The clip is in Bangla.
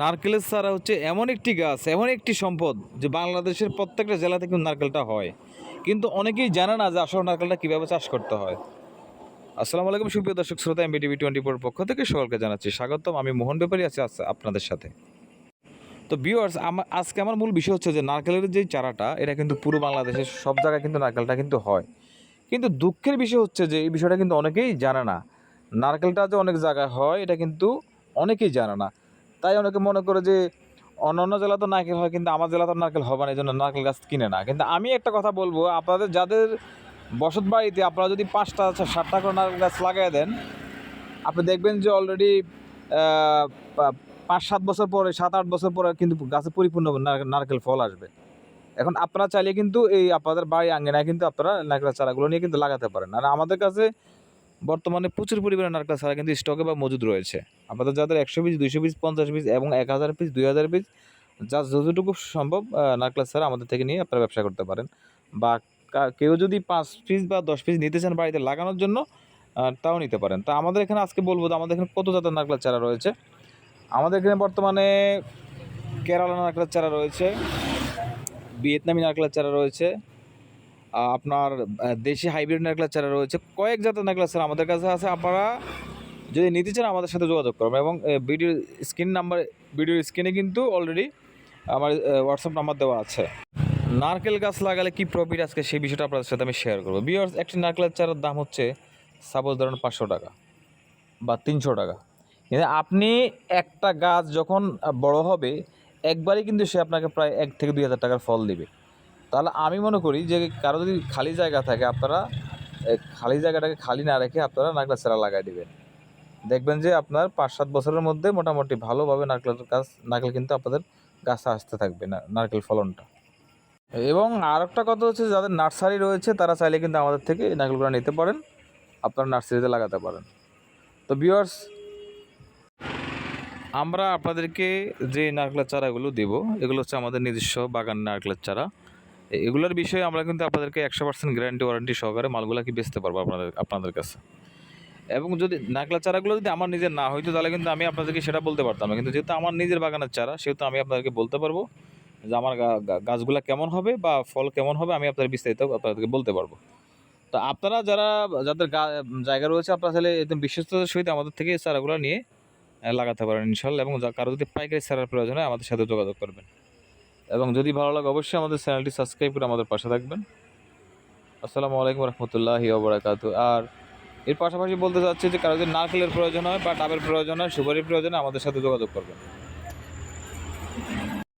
নারকেলের চারা হচ্ছে এমন একটি গাছ, এমন একটি সম্পদ যে বাংলাদেশের প্রত্যেকটা জেলাতে কিন্তু নারকেলটা হয়। কিন্তু অনেকেই জানে না যে আসলে নারকেলটা কীভাবে চাষ করতে হয়। আসসালামু আলাইকুম, সুপ্রিয় দর্শক শ্রোতা এম বিটিভি টোয়েন্টি ফোর পক্ষ থেকে সকলকে জানাচ্ছি স্বাগতম। আমি মোহন ব্যাপারী আছি আপনাদের সাথে। তো আমার আজকে আমার মূল বিষয় হচ্ছে যে নারকেলের যে চারাটা, এটা কিন্তু পুরো বাংলাদেশের সব জায়গায় কিন্তু নারকেলটা কিন্তু হয়। কিন্তু দুঃখের বিষয় হচ্ছে যে এই বিষয়টা কিন্তু অনেকেই জানে না। নারকেলটা যে অনেক জায়গায় হয়, এটা কিন্তু অনেকেই জানে না। তাই অনেকে মনে করে যে অন্য অন্য জেলা তো নারকেল হয়, কিন্তু আমার জেলা তো নারকেল হবে না এই জন্য নারকেল গাছ কিনে না। কিন্তু আমি একটা কথা বলব, আপনাদের যাদের বসত বাড়িতে আপনারা যদি পাঁচটা ষাটটা করে নারকেল গাছ লাগাই দেন, আপনি দেখবেন যে অলরেডি পাঁচ, সাত বছর পরে, সাত, আট বছর পরে কিন্তু গাছে পরিপূর্ণ নারকেল ফল আসবে। এখন আপনারা চাইলে কিন্তু এই আপনাদের বাড়ি আঙ্গিনায় কিন্তু আপনারা নারকেল চারাগুলো নিয়ে কিন্তু লাগাতে পারেন। আর আমাদের কাছে বর্তমানে প্রচুর পরিমাণে নারকেল চারা কিন্তু স্টকে বা মজুদ রয়েছে। আপনাদের যাদের একশো পিস দুইশো পিস পঞ্চাশ পিস এবং এক হাজার পিস দুই হাজার পিস যা যতটুকু সম্ভব নারকেল চারা আমাদের থেকে নিয়ে আপনারা ব্যবসা করতে পারেন। বা কেউ যদি পাঁচ পিস বা দশ পিস নিতে চান বাড়িতে লাগানোর জন্য তাও নিতে পারেন। তা আমাদের এখানে আজকে বলব আমাদের এখানে কত জাতের নারকেল চারা রয়েছে। আমাদের এখানে বর্তমানে কেরালা নারকেলের চারা রয়েছে, ভিয়েতনামি নারকেলের চারা রয়েছে আপনার দেশি হাইব্রিড নারকেলের চারা রয়েছে। কয়েক জাতের নারকেলের চারা আমাদের কাছে আছে। আপনারা যদি নিতে চান আমাদের সাথে যোগাযোগ করবেন এবং ভিডিও স্ক্রিন নাম্বার ভিডিওর স্ক্রিনে কিন্তু অলরেডি আমার হোয়াটসঅ্যাপ নাম্বার দেওয়া আছে। নারকেল গাছ লাগালে কি প্রফিট আজকে? সেই বিষয়টা আপনাদের সাথে আমি শেয়ার করব। বিয়ার্স একটি নারকেলের চারার দাম হচ্ছে সাপোজ ধরুন পাঁচশো টাকা বা তিনশো টাকা। কিন্তু আপনি একটা গাছ যখন বড় হবে, একবারই কিন্তু সে আপনাকে প্রায় এক থেকে দুই হাজার টাকার ফল দিবে। তাহলে আমি মনে করি যে কারও যদি খালি জায়গা থাকে, আপনারা খালি জায়গাটাকে খালি না রেখে আপনারা নারকেল চারা লাগাই দিবেন। দেখবেন যে আপনার পাঁচ সাত বছরের মধ্যে মোটামুটি ভালোভাবে নারকেলের গাছ, নারকেল কিন্তু আপনাদের গাছে আসতে থাকবে না, নারকেল ফলনটা। এবং আর একটা কথা হচ্ছে যাদের নার্সারি রয়েছে, তারা চাইলে কিন্তু আমাদের থেকে এই নারকেলগুলো নিতে পারেন, আপনারা নার্সারিতে লাগাতে পারেন। তো ভিউয়ার্স, আমরা আপনাদেরকে যে নারকেলের চারাগুলো দেব, এগুলো হচ্ছে আমাদের নিজস্ব বাগান নারকেলের চারা। এগুলোর বিষয়ে আমরা কিন্তু আপনাদেরকে একশো পার্সেন্ট গ্যারান্টি ওয়ারেন্টি সহকারে মালগুলো কি বেচতে পারব আপনাদের আপনাদের কাছে। এবং যদি নাকলা চারাগুলো যদি আমার নিজের না হইতো, তাহলে কিন্তু আমি আপনাদেরকে সেটা বলতে পারতাম না। কিন্তু যেহেতু আমার নিজের বাগানের চারা, সেহেতু আমি আপনাদেরকে বলতে পারব যে আমার গাছগুলা কেমন হবে বা ফল কেমন হবে, আমি আপনাদের বিস্তারিত আপনাদেরকে বলতে পারব। তো আপনারা যারা, যাদের জায়গা রয়েছে, আপনারা তাহলে একদম বিশ্বস্ততার সহিত আমাদের থেকে চারাগুলো নিয়ে লাগাতে পারেন ইনশাল্লাহ এবং কারও যদি পাইকারি চারার প্রয়োজন হয়, আমাদের সাথে যোগাযোগ করবেন। এবং যদি ভালো লাগে অবশ্যই আমাদের চ্যানেলটি সাবস্ক্রাইব করে আমাদের পাশে থাকবেন। আসসালামু আলাইকুম রহমতুল্লাহি ওবরাকাতু আর এর পাশাপাশি বলতে চাচ্ছি যে কারও যদি নারকেলের প্রয়োজন হয় বা ডাবের প্রয়োজন হয়, সুপারির প্রয়োজন আমাদের সাথে যোগাযোগ করবেন।